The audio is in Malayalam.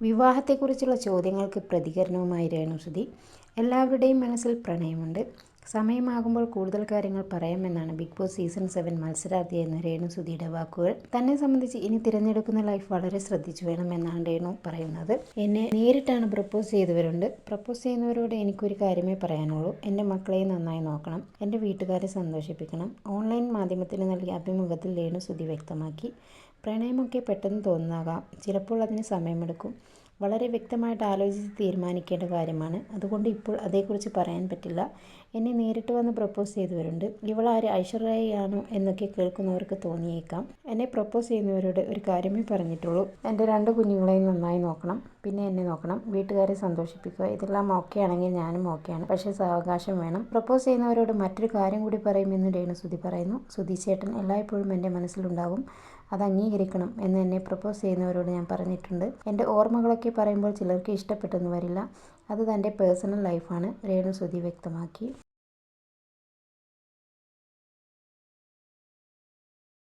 വിവാഹത്തെക്കുറിച്ചുള്ള ചോദ്യങ്ങൾക്ക് പ്രതികരണവുമായി രേണുസുതി. എല്ലാവരുടെയും മനസ്സിൽ പ്രണയമുണ്ട്. സമയമാകുമ്പോൾ കൂടുതൽ കാര്യങ്ങൾ പറയാമെന്നാണ് ബിഗ് ബോസ് സീസൺ സെവൻ മത്സരാർത്ഥിയായിരുന്ന രേണുസുധിയുടെ വാക്കുകൾ. തന്നെ സംബന്ധിച്ച് ഇനി തിരഞ്ഞെടുക്കുന്ന ലൈഫ് വളരെ ശ്രദ്ധിച്ചു വേണമെന്നാണ് രേണു പറയുന്നത്. എന്നെ നേരിട്ടാണ് പ്രപ്പോസ് ചെയ്തവരുണ്ട്. പ്രപ്പോസ് ചെയ്യുന്നവരോട് എനിക്കൊരു കാര്യമേ പറയാനുള്ളൂ. എന്റെ മക്കളെ നന്നായി നോക്കണം. എന്റെ വീട്ടുകാരെ സന്തോഷിപ്പിക്കണം. ഓൺലൈൻ മാധ്യമത്തിന് നൽകിയ അഭിമുഖത്തിൽ രേണു സുധി വ്യക്തമാക്കി. പ്രണയമൊക്കെ പെട്ടെന്ന് തോന്നാകാം ചിലപ്പോൾ അതിന് സമയമെടുക്കും. വളരെ വ്യക്തമായിട്ട് ആലോചിച്ച് തീരുമാനിക്കേണ്ട കാര്യമാണ്. അതുകൊണ്ട് ഇപ്പോൾ അതേക്കുറിച്ച് പറയാൻ പറ്റില്ല. എന്നെ നേരിട്ട് വന്ന് പ്രപ്പോസ് ചെയ്തവരുണ്ട്. ഇവളാര് ഐശ്വര്യയാണോ എന്നൊക്കെ കേൾക്കുന്നവർക്ക് തോന്നിയേക്കാം. എന്നെ പ്രപ്പോസ് ചെയ്യുന്നവരോട് ഒരു കാര്യമേ പറഞ്ഞിട്ടുള്ളൂ. എന്റെ രണ്ട് കുഞ്ഞുങ്ങളെയും നന്നായി നോക്കണം. പിന്നെ എന്നെ നോക്കണം. വീട്ടുകാരെ സന്തോഷിപ്പിക്കുക. ഇതെല്ലാം ഓക്കെ ആണെങ്കിൽ ഞാനും ഓക്കെയാണ്. പക്ഷേ സാവകാശം വേണം. പ്രപ്പോസ് ചെയ്യുന്നവരോട് മറ്റൊരു കാര്യം കൂടി പറയുമെന്ന് രേണു സുധി പറയുന്നു. ചേട്ടൻ എല്ലായ്പ്പോഴും എന്റെ മനസ്സിലുണ്ടാകും. അത് അംഗീകരിക്കണം എന്ന് എന്നെ പ്രപ്പോസ് ചെയ്യുന്നവരോട് ഞാൻ പറഞ്ഞിട്ടുണ്ട്. എന്റെ ഓർമ്മകളൊക്കെ പറയുമ്പോൾ ചിലർക്ക് ഇഷ്ടപ്പെട്ടെന്ന് വരില്ല. അത് തന്റെ പേഴ്സണൽ ലൈഫാണ്. രേണു സുധി വ്യക്തമാക്കി.